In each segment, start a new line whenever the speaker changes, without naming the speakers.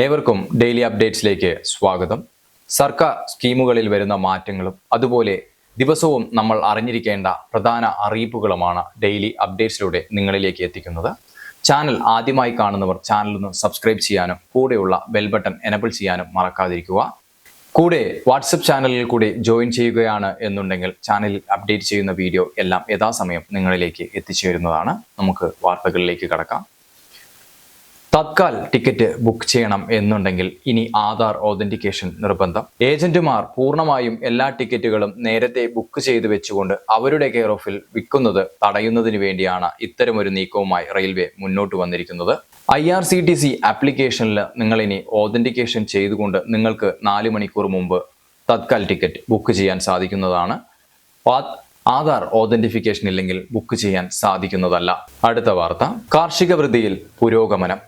ഏവർക്കും ഡെയിലി അപ്ഡേറ്റ്സിലേക്ക് സ്വാഗതം. സർക്കാർ സ്കീമുകളിൽ വരുന്ന മാറ്റങ്ങളും അതുപോലെ ദിവസവും നമ്മൾ അറിഞ്ഞിരിക്കേണ്ട പ്രധാന അറിയിപ്പുകളുമാണ് ഡെയിലി അപ്ഡേറ്റ്സിലൂടെ നിങ്ങളിലേക്ക് എത്തിക്കുന്നത്. ചാനൽ ആദ്യമായി കാണുന്നവർ ചാനൽ ഒന്ന് സബ്സ്ക്രൈബ് ചെയ്യാനും കൂടെയുള്ള ബെൽ ബട്ടൺ എനബിൾ ചെയ്യാനും മറക്കാതിരിക്കുക. കൂടെ വാട്സപ്പ് ചാനലിൽ കൂടി ജോയിൻ ചെയ്യുകയാണ് എന്നുണ്ടെങ്കിൽ ചാനലിൽ അപ്ഡേറ്റ് ചെയ്യുന്ന വീഡിയോ എല്ലാം യഥാസമയം നിങ്ങളിലേക്ക് എത്തിച്ചേരുന്നതാണ്. നമുക്ക് വാർത്തകളിലേക്ക് കടക്കാം. തത്കാൽ ടിക്കറ്റ് ബുക്ക് ചെയ്യണം എന്നുണ്ടെങ്കിൽ ഇനി ആധാർ ഓതന്റിക്കേഷൻ നിർബന്ധം. ഏജന്റുമാർ പൂർണമായും എല്ലാ ടിക്കറ്റുകളും നേരത്തെ ബുക്ക് ചെയ്തു വെച്ചുകൊണ്ട് അവരുടെ കെയർ ഓഫിൽ വിൽക്കുന്നത് തടയുന്നതിന് വേണ്ടിയാണ് ഇത്തരമൊരു നീക്കവുമായി റെയിൽവേ മുന്നോട്ട് വന്നിരിക്കുന്നത്. I R C T C ആപ്ലിക്കേഷനിൽ നിങ്ങൾ ഇനി ഓതന്റിക്കേഷൻ ചെയ്തുകൊണ്ട് നിങ്ങൾക്ക് നാല് മണിക്കൂർ മുമ്പ് തത്കാൽ ടിക്കറ്റ് ബുക്ക് ചെയ്യാൻ സാധിക്കുന്നതാണ്. ആധാർ ഓതന്റിഫിക്കേഷൻ ഇല്ലെങ്കിൽ ബുക്ക് ചെയ്യാൻ സാധിക്കുന്നതല്ല. അടുത്ത വാർത്ത. കാർഷിക വൃത്തിയിൽ പുരോഗമനം.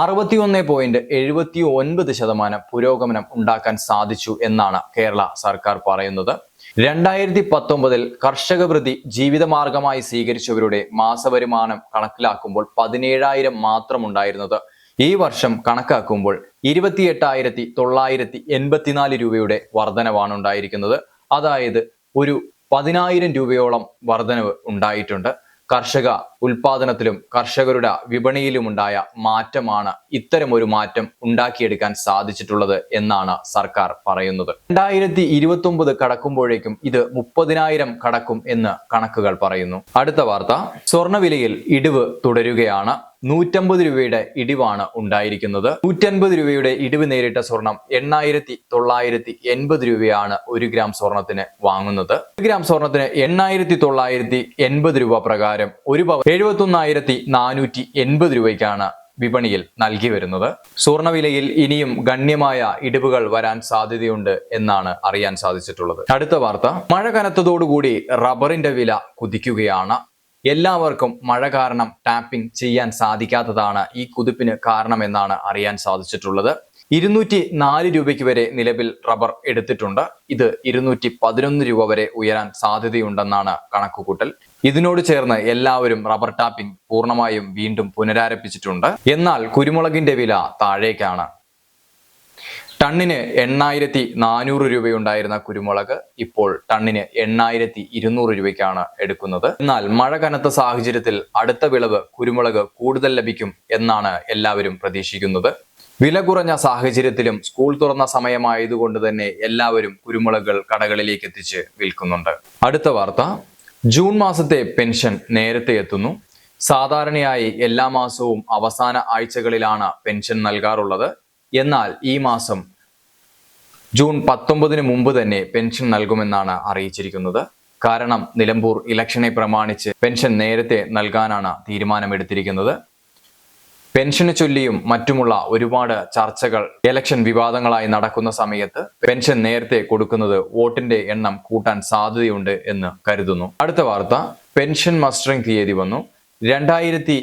അറുപത്തിയൊന്ന് പോയിന്റ് എഴുപത്തി ഒൻപത് ശതമാനം പുരോഗമനം ഉണ്ടാക്കാൻ സാധിച്ചു എന്നാണ് കേരള സർക്കാർ പറയുന്നത്. രണ്ടായിരത്തി പത്തൊമ്പതിൽ കർഷക വൃത്തി ജീവിതമാർഗമായി സ്വീകരിച്ചവരുടെ മാസവരുമാനം കണക്കിലാക്കുമ്പോൾ പതിനേഴായിരം മാത്രം ഉണ്ടായിരുന്നത് ഈ വർഷം കണക്കാക്കുമ്പോൾ ഇരുപത്തിയെട്ടായിരത്തി തൊള്ളായിരത്തി എൺപത്തിനാല് രൂപയുടെ വർധനവാണ് ഉണ്ടായിരിക്കുന്നത്. അതായത് ഒരു പതിനായിരം രൂപയോളം വർധനവ് ഉണ്ടായിട്ടുണ്ട്. കർഷക ഉൽപാദനത്തിലും കർഷകരുടെ വിപണിയിലും ഉണ്ടായ മാറ്റമാണ് ഇത്തരമൊരു മാറ്റം ഉണ്ടാക്കിയെടുക്കാൻ സാധിച്ചിട്ടുള്ളത് എന്നാണ് സർക്കാർ പറയുന്നത്. രണ്ടായിരത്തി ഇരുപത്തി കടക്കുമ്പോഴേക്കും ഇത് മുപ്പതിനായിരം കടക്കും എന്ന് കണക്കുകൾ പറയുന്നു. അടുത്ത വാർത്ത. സ്വർണവിലയിൽ ഇടിവ് തുടരുകയാണ്. നൂറ്റമ്പത് രൂപയുടെ ഇടിവാണ് ഉണ്ടായിരിക്കുന്നത്. നൂറ്റൻപത് രൂപയുടെ ഇടിവ് നേരിട്ട സ്വർണം എണ്ണായിരത്തി തൊള്ളായിരത്തി എൺപത് രൂപയാണ് ഒരു ഗ്രാം സ്വർണത്തിന് വാങ്ങുന്നത്. ഒരു ഗ്രാം സ്വർണത്തിന് എണ്ണായിരത്തി തൊള്ളായിരത്തി എൺപത് രൂപ പ്രകാരം ഒരു പവൻ എഴുപത്തി ഒന്നായിരത്തി നാനൂറ്റി എൺപത് രൂപയ്ക്കാണ് വിപണിയിൽ നൽകി വരുന്നത്. സ്വർണവിലയിൽ ഇനിയും ഗണ്യമായ ഇടിവുകൾ വരാൻ സാധ്യതയുണ്ട് എന്നാണ് അറിയാൻ സാധിച്ചിട്ടുള്ളത്. അടുത്ത വാർത്ത. മഴ കനത്തതോടുകൂടി റബ്ബറിന്റെ വില കുതിക്കുകയാണ്. എല്ലാവർക്കും മഴ കാരണം ടാപ്പിംഗ് ചെയ്യാൻ സാധിക്കാത്തതാണ് ഈ കുതിപ്പിന് കാരണമെന്നാണ് അറിയാൻ സാധിച്ചിട്ടുള്ളത്. ഇരുന്നൂറ്റി നാല് രൂപയ്ക്ക് വരെ നിലവിൽ റബ്ബർ എടുത്തിട്ടുണ്ട്. ഇത് ഇരുന്നൂറ്റി പതിനൊന്ന് രൂപ വരെ ഉയരാൻ സാധ്യതയുണ്ടെന്നാണ് കണക്കുകൂട്ടൽ. ഇതിനോട് ചേർന്ന് എല്ലാവരും റബ്ബർ ടാപ്പിംഗ് പൂർണമായും വീണ്ടും പുനരാരംഭിച്ചിട്ടുണ്ട്. എന്നാൽ കുരുമുളകിന്റെ വില താഴേക്കാണ്. ടണ്ണിന് എണ്ണായിരത്തി നാനൂറ് രൂപയുണ്ടായിരുന്ന കുരുമുളക് ഇപ്പോൾ ടണ്ണിന് എണ്ണായിരത്തി ഇരുന്നൂറ് രൂപയ്ക്കാണ് എടുക്കുന്നത്. എന്നാൽ മഴ കനത്ത സാഹചര്യത്തിൽ അടുത്ത വിളവ് കുരുമുളക് കൂടുതൽ ലഭിക്കും എന്നാണ് എല്ലാവരും പ്രതീക്ഷിക്കുന്നത്. വില കുറഞ്ഞ സാഹചര്യത്തിലും സ്കൂൾ തുറന്ന സമയമായതുകൊണ്ട് തന്നെ എല്ലാവരും കുരുമുളകൾ കടകളിലേക്ക് എത്തിച്ച് വിൽക്കുന്നുണ്ട്. അടുത്ത വാർത്ത. ജൂൺ മാസത്തെ പെൻഷൻ നേരത്തെ എത്തുന്നു. സാധാരണയായി എല്ലാ മാസവും അവസാന ആഴ്ചകളിലാണ് പെൻഷൻ നൽകാറുള്ളത്. എന്നാൽ ഈ മാസം ജൂൺ പത്തൊമ്പതിന് മുമ്പ് തന്നെ പെൻഷൻ നൽകുമെന്നാണ് അറിയിച്ചിരിക്കുന്നത്. കാരണം നിലമ്പൂർ ഇലക്ഷനെ പ്രമാണിച്ച് പെൻഷൻ നേരത്തെ നൽകാനാണ് തീരുമാനമെടുത്തിരിക്കുന്നത്. പെൻഷന് ചൊല്ലിയും മറ്റുമുള്ള ഒരുപാട് ചർച്ചകൾ ഇലക്ഷൻ വിവാദങ്ങളായി നടക്കുന്ന സമയത്ത് പെൻഷൻ നേരത്തെ കൊടുക്കുന്നത് വോട്ടിന്റെ എണ്ണം കൂട്ടാൻ സാധ്യതയുണ്ട് എന്ന് കരുതുന്നു. അടുത്ത വാർത്ത പെൻഷൻ മസ്റ്ററിംഗ് തീയതി വന്നു. രണ്ടായിരത്തി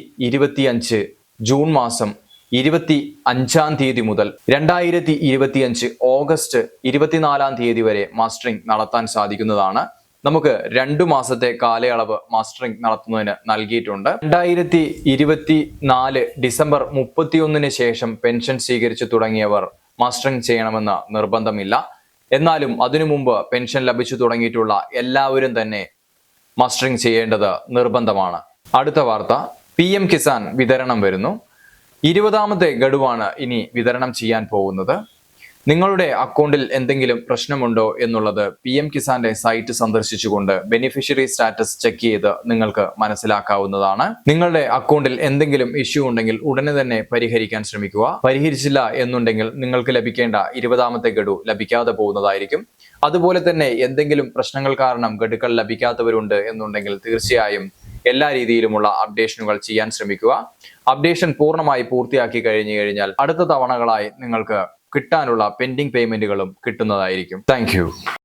ജൂൺ മാസം ഇരുപത്തി അഞ്ചാം തീയതി മുതൽ രണ്ടായിരത്തി ഇരുപത്തിയഞ്ച് ഓഗസ്റ്റ് ഇരുപത്തിനാലാം തീയതി വരെ മാസ്റ്ററിംഗ് നടത്താൻ സാധിക്കുന്നതാണ്. നമുക്ക് രണ്ടു മാസത്തെ കാലയളവ് മാസ്റ്ററിംഗ് നടത്തുന്നതിന് നൽകിയിട്ടുണ്ട്. രണ്ടായിരത്തി ഇരുപത്തി നാല് ഡിസംബർ മുപ്പത്തിയൊന്നിന് ശേഷം പെൻഷൻ സ്വീകരിച്ചു തുടങ്ങിയവർ മാസ്റ്ററിംഗ് ചെയ്യണമെന്ന് നിർബന്ധമില്ല. എന്നാലും അതിനു മുമ്പ് പെൻഷൻ ലഭിച്ചു തുടങ്ങിയിട്ടുള്ള എല്ലാവരും തന്നെ മാസ്റ്ററിംഗ് ചെയ്യേണ്ടത് നിർബന്ധമാണ്. അടുത്ത വാർത്ത പി എം കിസാൻ വിതരണം വരുന്നു. ഇരുപതാമത്തെ ഗഡുവാണ് ഇനി വിതരണം ചെയ്യാൻ പോകുന്നത്. നിങ്ങളുടെ അക്കൗണ്ടിൽ എന്തെങ്കിലും പ്രശ്നമുണ്ടോ എന്നുള്ളത് പി എം കിസാന്റെ സൈറ്റ് സന്ദർശിച്ചുകൊണ്ട് ബെനിഫിഷ്യറി സ്റ്റാറ്റസ് ചെക്ക് ചെയ്ത് നിങ്ങൾക്ക് മനസ്സിലാക്കാവുന്നതാണ്. നിങ്ങളുടെ അക്കൗണ്ടിൽ എന്തെങ്കിലും ഇഷ്യൂ ഉണ്ടെങ്കിൽ ഉടനെ തന്നെ പരിഹരിക്കാൻ ശ്രമിക്കുക. പരിഹരിച്ചില്ല എന്നുണ്ടെങ്കിൽ നിങ്ങൾക്ക് ലഭിക്കേണ്ട ഇരുപതാമത്തെ ഗഡു ലഭിക്കാതെ പോകുന്നതായിരിക്കും. അതുപോലെ തന്നെ എന്തെങ്കിലും പ്രശ്നങ്ങൾ കാരണം ഗഡുക്കൾ ലഭിക്കാത്തവരുണ്ട് എന്നുണ്ടെങ്കിൽ തീർച്ചയായും എല്ലാ രീതിയിലുമുള്ള അപ്ഡേഷനുകൾ ചെയ്യാൻ ശ്രമിക്കുക. അപ്ഡേഷൻ പൂർണമായി പൂർത്തിയാക്കി കഴിഞ്ഞു കഴിഞ്ഞാൽ അടുത്ത തവണകളായി നിങ്ങൾക്ക് കിട്ടാനുള്ള പെൻഡിംഗ് പേയ്മെന്റുകളും കിട്ടുന്നതായിരിക്കും. താങ്ക്